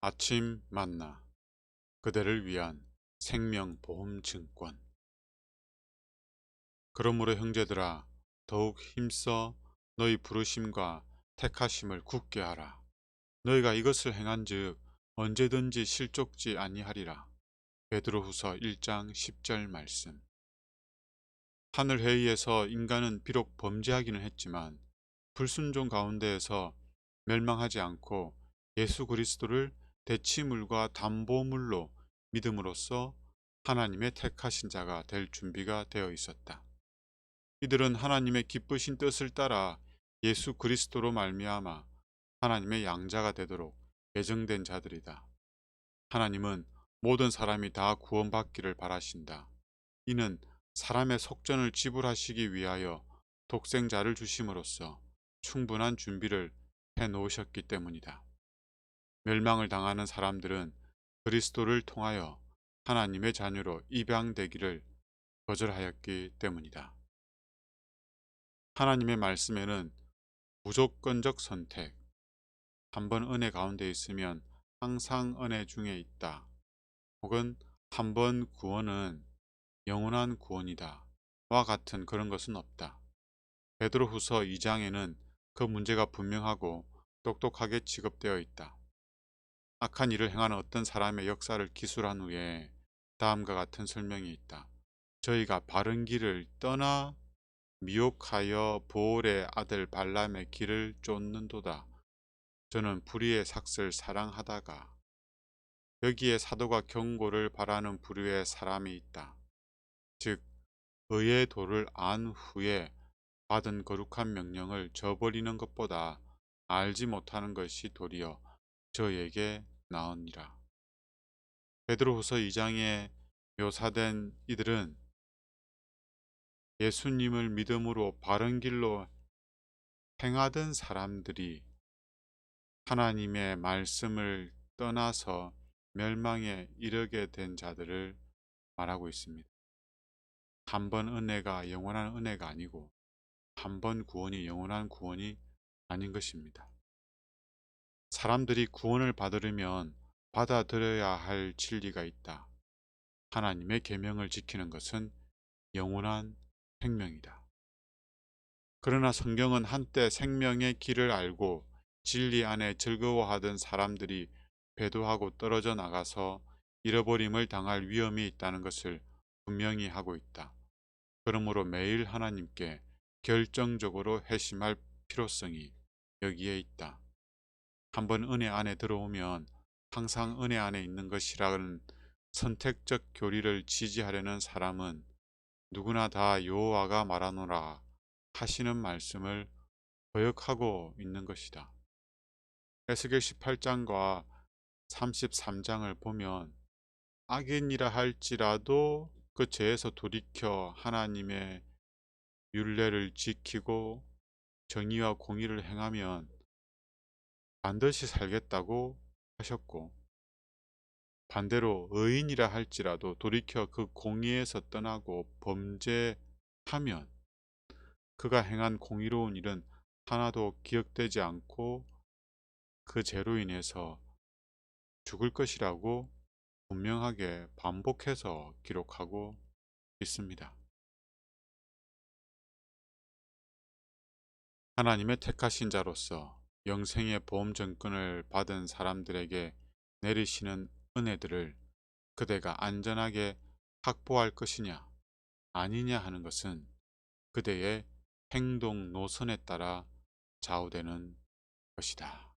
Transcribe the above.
아침 만나 그대를 위한 생명보험증권 그러므로 형제들아 더욱 힘써 너희 부르심과 택하심을 굳게 하라. 너희가 이것을 행한즉 언제든지 실족지 아니하리라. 베드로후서 1장 10절 말씀 하늘 회의에서 인간은 비록 범죄하기는 했지만 불순종 가운데에서 멸망하지 않고 예수 그리스도를 대치물과 담보물로 믿음으로써 하나님의 택하신 자가 될 준비가 되어 있었다. 이들은 하나님의 기쁘신 뜻을 따라 예수 그리스도로 말미암아 하나님의 양자가 되도록 예정된 자들이다. 하나님은 모든 사람이 다 구원받기를 바라신다. 이는 사람의 속전을 지불하시기 위하여 독생자를 주심으로써 충분한 준비를 해 놓으셨기 때문이다. 멸망을 당하는 사람들은 그리스도를 통하여 하나님의 자녀로 입양되기를 거절하였기 때문이다. 하나님의 말씀에는 무조건적 선택, 한번 은혜 가운데 있으면 항상 은혜 중에 있다. 혹은 한 번 구원은 영원한 구원이다. 와 같은 그런 것은 없다. 베드로후서 2장에는 그 문제가 분명하고 똑똑하게 취급되어 있다. 악한 일을 행하는 어떤 사람의 역사를 기술한 후에 다음과 같은 설명이 있다. 저희가 바른 길을 떠나 미혹하여 보올의 아들 발람의 길을 쫓는도다. 저는 불의의 삭슬 사랑하다가 여기에 사도가 경고를 바라는 부류의 사람이 있다. 즉 의의 도를 안 후에 받은 거룩한 명령을 저버리는 것보다 알지 못하는 것이 도리어 저에게 나으니라. 베드로후서 2장에 묘사된 이들은 예수님을 믿음으로 바른 길로 행하던 사람들이 하나님의 말씀을 떠나서 멸망에 이르게 된 자들을 말하고 있습니다. 한 번 은혜가 영원한 은혜가 아니고 한 번 구원이 영원한 구원이 아닌 것입니다. 사람들이 구원을 받으려면 받아들여야 할 진리가 있다. 하나님의 계명을 지키는 것은 영원한 생명이다. 그러나 성경은 한때 생명의 길을 알고 진리 안에 즐거워하던 사람들이 배도하고 떨어져 나가서 잃어버림을 당할 위험이 있다는 것을 분명히 하고 있다. 그러므로 매일 하나님께 결정적으로 회심할 필요성이 여기에 있다. 한번 은혜 안에 들어오면 항상 은혜 안에 있는 것이라는 선택적 교리를 지지하려는 사람은 누구나 다 여호와가 말하노라 하시는 말씀을 거역하고 있는 것이다. 에스겔 18장과 33장을 보면 악인이라 할지라도 그 죄에서 돌이켜 하나님의 윤례를 지키고 정의와 공의를 행하면 반드시 살겠다고 하셨고 반대로 의인이라 할지라도 돌이켜 그 공의에서 떠나고 범죄하면 그가 행한 공의로운 일은 하나도 기억되지 않고 그 죄로 인해서 죽을 것이라고 분명하게 반복해서 기록하고 있습니다. 하나님의 택하신 자로서 영생의 보험증권을 받은 사람들에게 내리시는 은혜들을 그대가 안전하게 확보할 것이냐 아니냐 하는 것은 그대의 행동 노선에 따라 좌우되는 것이다.